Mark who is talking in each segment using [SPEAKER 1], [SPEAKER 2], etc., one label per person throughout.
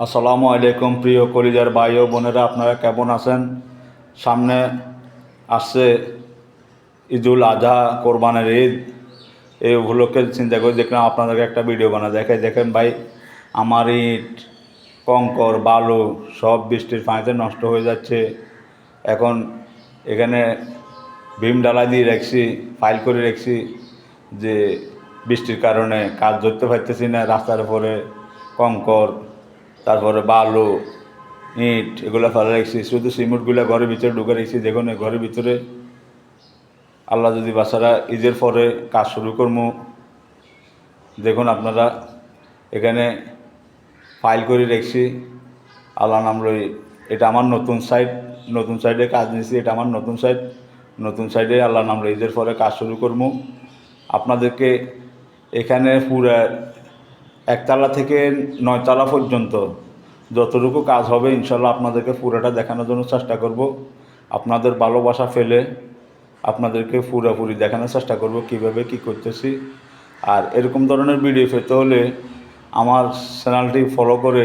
[SPEAKER 1] আসসালামু আলাইকুম প্রিয় কলিজার ভাই ও বোনেরা, আপনারা কেমন আছেন? সামনে আসছে ঈদুল আজহা কোরবানের ঈদ। এই উপলক্ষে চিন্তা করে দেখলাম আপনাদেরকে একটা ভিডিও বানা, দেখে দেখেন ভাই, আমার ইট, কঙ্কর, বালু সব বৃষ্টির পানিতে নষ্ট হয়ে যাচ্ছে। এখন এখানে ভীম ডালা দিয়ে রাখছি, ফাইল করে রাখছি যে বৃষ্টির কারণে কাজ ধরতে পারতেছি না রাস্তার উপরে। কঙ্কর তারপরে বালু, ইট, এগুলো ফেলে রাখছি। শুধু সিমেন্টগুলো ঘরের ভিতরে ঢুকে রাখছি। দেখুন ঘরের ভিতরে আল্লাহ যদি বাচ্চারা ঈদের পরে কাজ শুরু করব দেখুন আপনারা এখানে ফাইল করে রেখছি। আল্লাহ নাম লই, এটা আমার নতুন সাইট নতুন সাইডে কাজ নিয়েছি এটা আমার নতুন সাইট নতুন সাইডে আল্লাহ নাম ঈদের পরে কাজ শুরু করব আপনাদেরকে এখানে পুরা একতলা থেকে নয়তলা পর্যন্ত যতটুকু কাজ হবে, ইনশাল্লাহ আপনাদেরকে পুরোটা দেখানোর জন্য চেষ্টা করব। আপনাদের ভালোবাসা ফেলে আপনাদেরকে পুরোপুরি দেখানোর চেষ্টা করব কীভাবে কি করতেছি। আর এরকম ধরনের ভিডিও পেতে হলে আমার চ্যানেলটি ফলো করে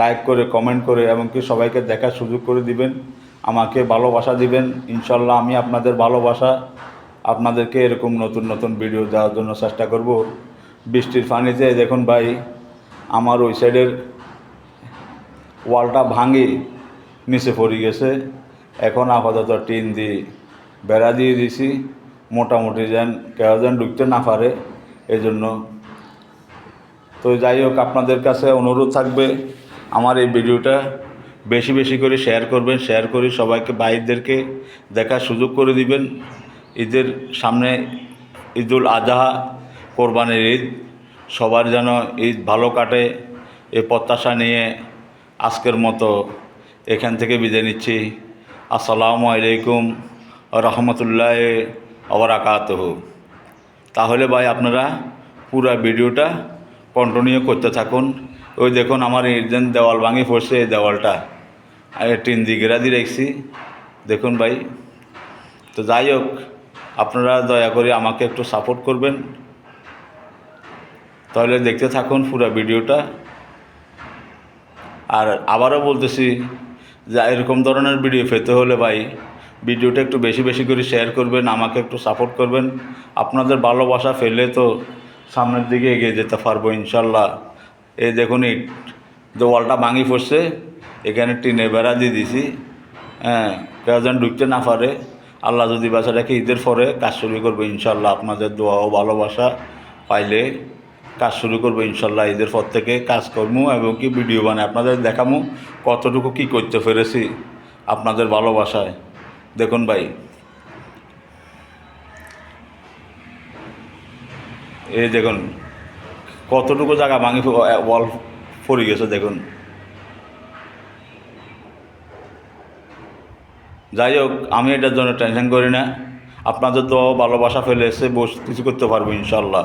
[SPEAKER 1] লাইক করে কমেন্ট করে এমনকি সবাইকে দেখার সুযোগ করে দিবেন, আমাকে ভালোবাসা দিবেন। ইনশাল্লাহ আমি আপনাদের ভালোবাসা, আপনাদেরকে এরকম নতুন নতুন ভিডিও দেওয়ার জন্য চেষ্টা করব। বৃষ্টির পানিতে দেখুন ভাই, আমার ওই সাইডের ওয়ালটা ভাঙি, নিচে পড়ে গেছে। এখন আপাতত টিন দিয়ে বেড়া দিয়ে দিছি, মোটামুটি যেন কেউ যেন ঢুকতে না পারে এই জন্য তো যাই হোক, আপনাদের কাছে অনুরোধ থাকবে, আমার এই ভিডিওটা বেশি বেশি করে শেয়ার করবেন, শেয়ার করে সবাইকে বাইরদেরকে দেখার সুযোগ করে দিবেন। ঈদের সামনে ঈদুল আজহা কোরবানির ঈদ। সবার যেন ঈদ ভালো কাটে, এ প্রত্যাশা নিয়ে আজকের মতো এখান থেকে বিদায় নিচ্ছি। আসসালামু আলাইকুম রহমতুল্লাহ অবরাকাত তাহলে ভাই আপনারা পুরো ভিডিওটা কন্টিনিউ করতে থাকুন। ওই দেখুন আমার যেন দেওয়াল ভাঙি পড়ছে এই দেওয়ালটা। টিন দিয়ে ঘেরা দিয়ে রেখছি। দেখুন ভাই। তো যাই হোক, আপনারা দয়া করে আমাকে একটু সাপোর্ট করবেন। তাহলে দেখতে থাকুন পুরো ভিডিওটা। আর আবারও বলতেছি যে এরকম ধরনের ভিডিও পেতে হলে ভাই ভিডিওটা একটু বেশি বেশি করে শেয়ার করবেন, আমাকে একটু সাপোর্ট করবেন। আপনাদের ভালোবাসা ফেলে তো সামনের দিকে এগিয়ে যেতে পারব ইনশাল্লাহ। এই দেখুন এই দেওয়ালটা ভাঙি পড়ছে, এখানে টিনে বেড়া দিয়ে দিছি। হ্যাঁ কেউ যেন ঢুকতে না পারে। আল্লাহ যদি বাচ্চাটাকে ঈদের পরে কাজ শুরু করব ইনশাল্লাহ। আপনাদের দোয়া ও ভালোবাসা পাইলে কাজ শুরু করব ইনশাল্লাহ, ঈদের পর থেকে কাজ এবং কি ভিডিও বানাই। আপনাদের দেখামো কতটুকু কি করতে পেরেছি আপনাদের ভালোবাসায়। দেখুন ভাই। এই দেখুন, কতটুকু জায়গা ভাঙি ওয়াল পড়ে গেছে, দেখুন। যাই হোক, আমি এটার জন্য টেনশন করি না। আপনাদের তো ভালোবাসা ফেলে এসে বস কিছু করতে পারব ইনশাল্লাহ।